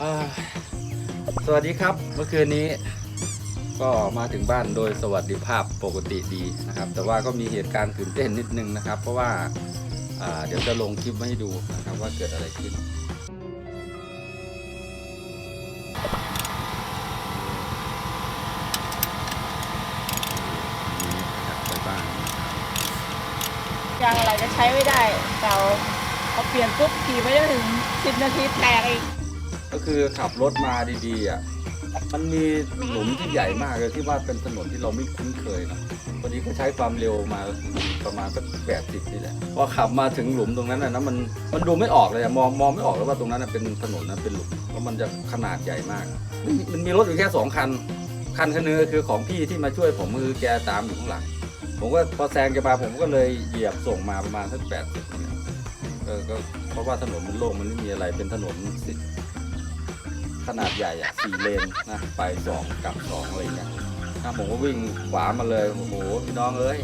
สวัสดีครับเมื่อคืนนี้ก็มาถึงบ้านโดยสวัสดิภาพปกติดีนะครับ แต่ว่าก็มีเหตุการณ์ตื่นเต้นนิดนึงนะครับ เพราะว่าเดี๋ยวจะลงคลิปมาให้ดูนะครับว่าเกิดอะไรขึ้นนี่นะครับไปบ้านยางอะไรก็ใช้ไม่ได้เก่าพอเปลี่ยนปุ๊บขี่ไปได้ถึงสิบนาทีแตกอีก ก็คือขับรถมาดีๆอะมันมีหลุมที่ใหญ่มากเลยที่ว่าเป็นถนนที่เราไม่คุ้นเคยนอะพอดีก็ใช้ความเร็วมาประมาณสักแปดสิบนี่แหละพอขับมาถึงหลุมตรงนั้นนะมันมันดูไม่ออกเลยอะมองมองไม่ออกเลยว่าตรงนั้นเป็นถนนนะเป็นหลุมเพราะมันจะขนาดใหญ่มาก มันมีรถอยู่แค่สองคัน คันคันนึงคือของพี่ที่มาช่วยผมคือแกตามอยู่ข้างหลังผมก็พอแซงแกมาผมก็เลยเหยียบส่งมาประมาณสักแปดสิบนี่แหละก็เพราะว่าถนนมันโล่งมันไม่มีอะไรเป็นถนน ขนาดใหญ่อะสี่เลนนะไปสองกลับสองอะไรอย่างเงี้ยนะผมก็วิ่งขวามาเลยโอ้โหพี่น้องเอ้ย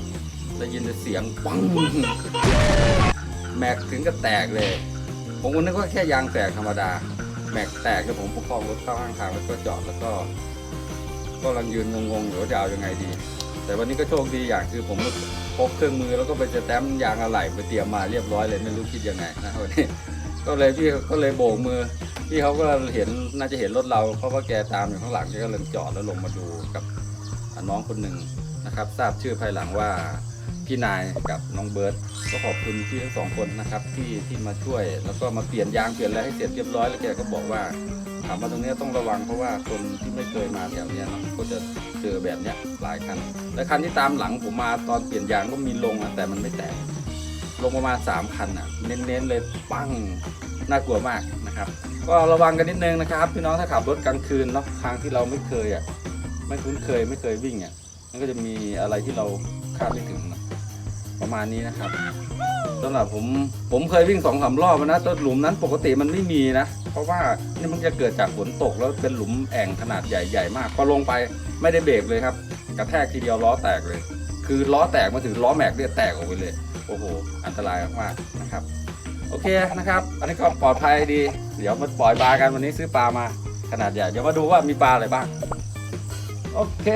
ได้ยินแต่เสียงปังแม็กถึงก็แตกเลย ผมก็นึกว่าแค่ยางแตกธรรมดา แม็กแตกแล้วผมประคองรถเข้าข้างทางแล้วก็จอดแล้วก็ก็กำลังยืนงงๆอยู่ว่าจะเอายังไงดี แต่วันนี้ก็โชคดีอย่างคือผมพกเครื่องมือแล้วก็ไปสแต้มยางอะไหล่ไปเตรียมมาเรียบร้อยเลยไม่รู้คิดยังไงนะวันนี้ก็เลยพี่ก็เลยโบกมือ พี่เขาก็เห็นน่าจะเห็นรถเราเพราะว่าแกตามอยู่ข้างหลังแกก็เลยจอดแล้วลงมาดูกับน้องคนหนึ่งนะครับ ทราบชื่อภายหลังว่าพี่นายกับน้องเบิร์ตก็ขอบคุณพี่ทั้งสองคนนะครับที่ที่มาช่วยแล้วก็มาเปลี่ยนยางเปลี่ยนอะไรให้เสร็จเรียบร้อยแล้วแกก็บอกว่าถามว่าตรงนี้ต้องระวังเพราะว่าคนที่ไม่เคยมาแถวเนี้ยเนาะก็จะเจอแบบเนี้ยหลายคันและคันที่ตามหลังผมมาตอนเปลี่ยนยางก็มีลงนะแต่มันไม่แตกลงประมาณ3คันอะเน้นๆเลยปั้ง น่ากลัวมากนะครับ ก็ระวังกันนิดนึงนะครับพี่น้องถ้าขับรถกลางคืนเนาะทางที่เราไม่เคยอะไม่คุ้นเคยไม่เคยวิ่งอะมันก็จะมีอะไรที่เราคาดไม่ถึงนะประมาณนี้นะครับสำหรับผมผมเคยวิ่งสองสามรอบนะต้นหลุมนั้นปกติมันไม่มีนะ เพราะว่านี่มันจะเกิดจากฝนตกแล้วเป็นหลุมแอ่งขนาดใหญ่ๆมากพอลงไปไม่ได้เบรกเลยครับกระแทกทีเดียวล้อแตกเลย คือล้อแตกมาถึงล้อแม็กเนี่ยแตกออกไปเลย โอ้โห อันตรายมากๆนะครับ โอเคนะครับ อันนี้ก็ปลอดภัยดี เดี๋ยวมาปล่อยปลากันวันนี้ซื้อปลามาขนาดใหญ่ เดี๋ยวมาดูว่ามีปลาอะไรบ้าง โอเค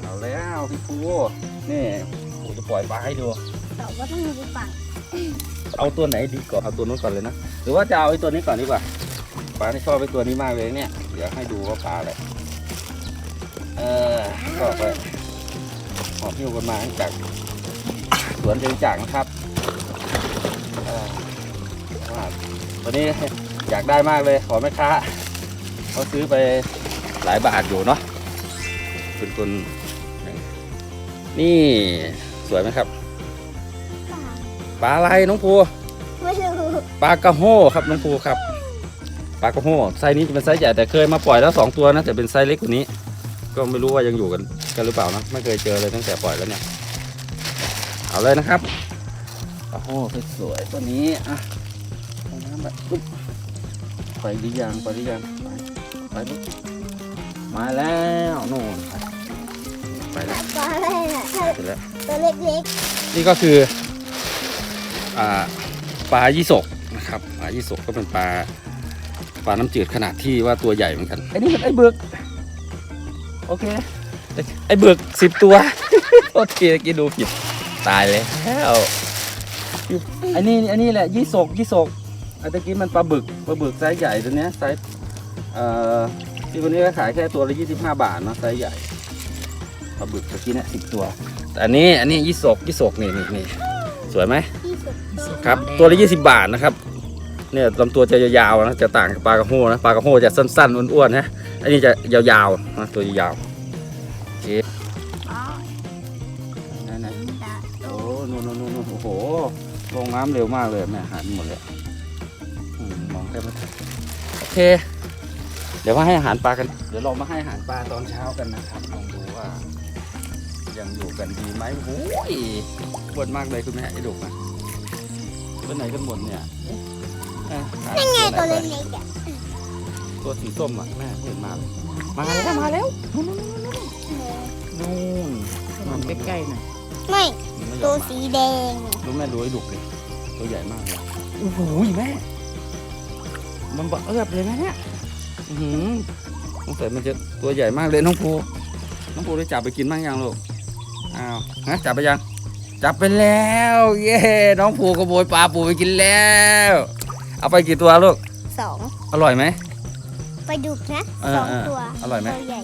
เอาแล้วพี่ภูนี่ผมจะปล่อยปลาให้ดูแต่ว่าต้องมีฝั่งเอาตัวไหนดีก่อน เอาตัวนู้นก่อนเลยนะ หรือว่าจะเอาไอ้ตัวนี้ก่อนดีกว่า ปลาที่ชอบไอ้ตัวนี้มากเลยเนี่ย เดี๋ยวให้ดูว่าปลาอะไร เออ ก็ไปหอบพิ้วกันมาจากสวนเชียงจากนะครับ ตัวนี้อยากได้มากเลยขอแม่ค้าเขาซื้อไปหลายบาทอยู่เนาะเป็นคนนี่สวยไหมครับปลาอะไรน้องภูปลากระโห้ครับน้องภูครับปลากระโห้ไซส์นี้จะเป็นไซส์ใหญ่แต่เคยมาปล่อยแล้วสองตัวนะแต่เป็นไซส์เล็กกว่านี้ ก็ไม่รู้ว่ายังอยู่กันกันหรือเปล่านะไม่เคยเจอเลยตั้งแต่ปล่อยแล้วเนี่ยเอาเลยนะครับ ปลาโห้สวยๆตัวนี้อะเอาน้ำแบบปุ๊บไปหรือยังไปหรือยังไปไปปุ๊บมาแล้วโน่นไปไปแล้วปลาอะไรน่ะเสร็จแล้ว ตัวเล็กนี่ก็คืออ่าปลายี่สกนะครับปลายี่สกก็เป็นปลาปลาน้ำจืดขนาดที่ว่าตัวใหญ่เหมือนกันไอ้นี่มันไอ้เบือกโอเคไอ้ไอ้เบือกสิบตัวโทษทีเมื่อกี้ดูผิดตายแล้วไอ้นี่ไอ้นี่แหละยี่สกยี่สกไอ้ตะกี้มันปลาบึกปลาบึกไซส์ใหญ่ตัวเนี้ยไซส์เอ่อที่วันนี้ก็ขายแค่ตัวละยี่สิบห้าบาทเนอะไซส์ใหญ่ปลาบึกตะกี้เนี่ยสิบตัวแต่อันนี้อันนี้ยี่สกยี่สกนี่นี่นี่สวยไหมๆที่สุดครับตัวละ20บาทนะครับเนี่ยลำตัวจะยาวๆนะจะต่างกับปลากระโห้นะปลากระโห้จะสั้นๆอ้วนๆนะอันนี้จะยาวๆนะตัวยาวๆโอเค ลงน้ำเร็วมากเลยแม่หันหมดเลยอืมมองแค่ไม่ทันโอเค เดี๋ยวมาให้อาหารปลากัน เดี๋ยวเรามาให้อาหารปลาตอนเช้ากันนะครับลองดูว่า ยังอยู่กันดีไหมโอ้ยอ้วนมากเลยคุณแม่ไอ้ดุกนะไปไหนกันหมดเนี่ยเอ๊ะหานั่นไงหตัวไปเล็กๆอะตัวสีส้มอะแม่เห็นมาเลยมาแล้วมาแล้วเออนู่นมันใกล้ๆหน่อยไม่ มันไม่ยตัอวมมาสีแดง ดูแม่ดูไอ้ดุกเลยตัวใหญ่มากเลยโอ้โหแม่ มันบะเอือบเลยนะเนี่ยอือหือสงสัยมันจะตัวใหญ่มากเลยน้องภูน้องภูได้จับไปกินบ้างยังลูกอ้าวฮะจับไปยัง จับไปแล้ว เย้น้องภูขโมยปลาปูไปกินแล้ว เอาไปกี่ตัวลูกสองอร่อยไหม ปลาดุกนะเออสองเออตัวอร่อยไหม ตัวใหญ่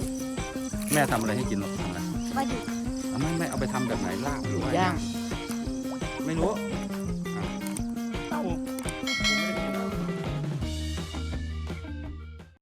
แม่ทำอะไรให้กินลูกทำอะไรปลาดุกเอา ไม่ไม่เอาไปทำแบบไหนลาบหรือว่าย่าง ไม่รู้